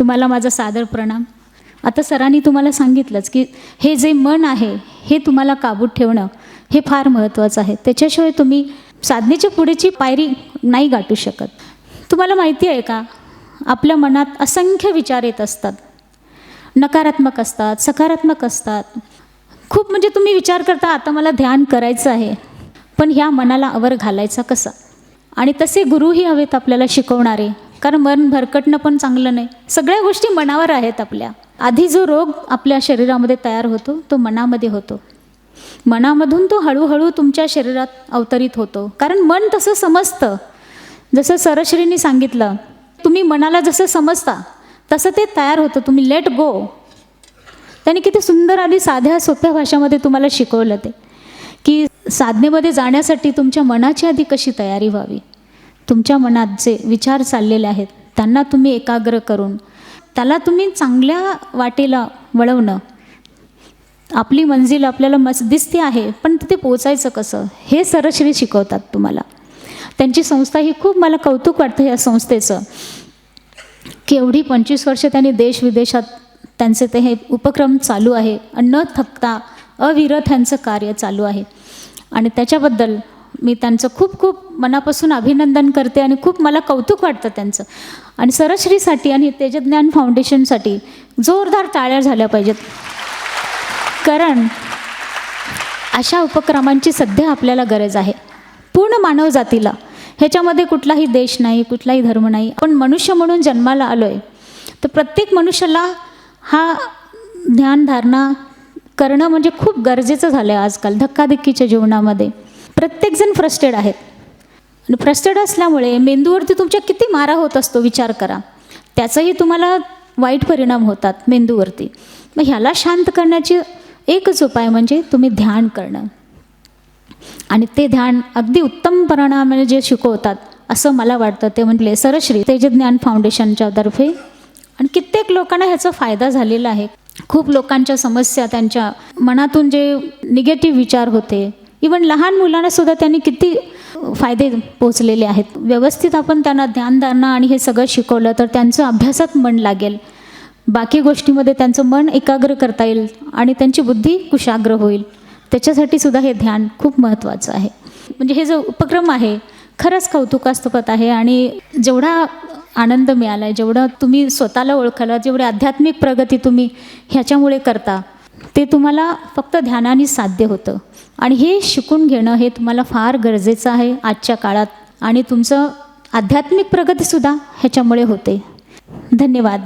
तुम्हाला माझा सादर प्रणाम. आता सरांनी तुम्हाला सांगितलंच की हे जे मन आहे हे तुम्हाला काबूत ठेवणं हे फार महत्त्वाचं आहे. त्याच्याशिवाय तुम्ही साधनेच्या पुढेची पायरी नाही गाठू शकत. तुम्हाला माहिती आहे का? आपल्या मनात असंख्य विचार येत असतात. नकारात्मक असतात सकारात्मक असतात. खूप म्हणजे तुम्ही विचार करता आता मला ध्यान करायचं आहे. पण ह्या मनाला अवर घालायचा कसा? आणि तसे गुरुही हवेत आपल्याला शिकवणारे. कारण मन भरकटणं पण चांगलं नाही. सगळ्या गोष्टी मनावर आहेत आपल्या. आधी जो रोग आपल्या शरीरामध्ये तयार होतो तो मनामध्ये होतो. मनामधून तो हळूहळू तुमच्या शरीरात अवतरित होतो. कारण मन तसं समजतं. जसं सरश्रींनी सांगितलं तुम्ही मनाला जसं समजता तसं ते तयार होतं. तुम्ही लेट गो त्यांनी किती सुंदर आणि साध्या सोप्या भाषामध्ये तुम्हाला शिकवलं ते. की साधनेमध्ये जाण्यासाठी तुमच्या मनाची आधी कशी तयारी व्हावी? तुमच्या मनात जे विचार चाललेले आहेत त्यांना तुम्ही एकाग्र करून त्याला तुम्ही चांगल्या वाटेला वळवणं. आपली मंजिल आपल्याला मस दिसते आहे पण तिथे पोचायचं कसं? हे सरश्री शिकवतात तुम्हाला. त्यांची संस्था ही खूप मला कौतुक वाटतं या संस्थेचं. की एवढी पंचवीस वर्ष त्यांनी देश विदेशात त्यांचे ते हे उपक्रम चालू आहे आणि न थकता अविरत ह्यांचं कार्य चालू आहे. आणि त्याच्याबद्दल मी त्यांचं खूप खूप मनापासून अभिनंदन करते आणि खूप मला कौतुक वाटतं त्यांचं. आणि सरश्रीसाठी आणि तेजज्ञान फाउंडेशनसाठी जोरदार टाळ्या झाल्या पाहिजेत. कारण अशा उपक्रमांची सध्या आपल्याला गरज आहे. पूर्ण मानवजातीला ह्याच्यामध्ये कुठलाही देश नाही कुठलाही धर्म नाही. आपण मनुष्य म्हणून जन्माला आलो आहे तर प्रत्येक मनुष्याला हा ध्यानधारणा करणं म्हणजे खूप गरजेचं झालं आहे आजकाल धक्काधक्कीच्या जीवनामध्ये. प्रत्येकजण फ्रस्टेड आहेत. आणि फ्रस्टेड असल्यामुळे मेंदूवरती तुमच्या किती मारा होत असतो विचार करा. त्याचाही तुम्हाला वाईट परिणाम होतात मेंदूवरती. मग ह्याला शांत करण्याची एकच उपाय म्हणजे तुम्ही ध्यान करणं. आणि ते ध्यान अगदी उत्तम परिणामाने जे शिकवतात असं मला वाटतं ते म्हटले सरश्री तेजज्ञान फाउंडेशनच्या तर्फे आणि कित्येक लोकांना ह्याचा फायदा झालेला आहे. खूप लोकांच्या समस्या त्यांच्या मनातून जे निगेटिव्ह विचार होते इवन लहान मुलांना सुद्धा त्यांनी किती फायदे पोचलेले आहेत. व्यवस्थित आपण त्यांना ध्यानधारणा आणि हे सगळं शिकवलं तर त्यांचं अभ्यासात मन लागेल. बाकी गोष्टीमध्ये त्यांचं मन एकाग्र करता येईल आणि त्यांची बुद्धी कुशाग्र होईल. त्याच्यासाठी सुद्धा हे ध्यान खूप महत्त्वाचं आहे. म्हणजे हे जो उपक्रम आहे खरंच कौतुकास्पद आहे आणि जेवढा आनंद मिळाला आहे जेवढं तुम्ही स्वतःला ओळखाला जेवढी आध्यात्मिक प्रगती तुम्ही ह्याच्यामुळे करता ते तुम्हाला फक्त ध्यानाने साध्य होतं. आणि हे शिकून घेणं हे तुम्हाला फार गरजेचं आहे आजच्या काळात. आणि तुमचं आध्यात्मिक प्रगतीसुद्धा ह्याच्यामुळे होते. धन्यवाद.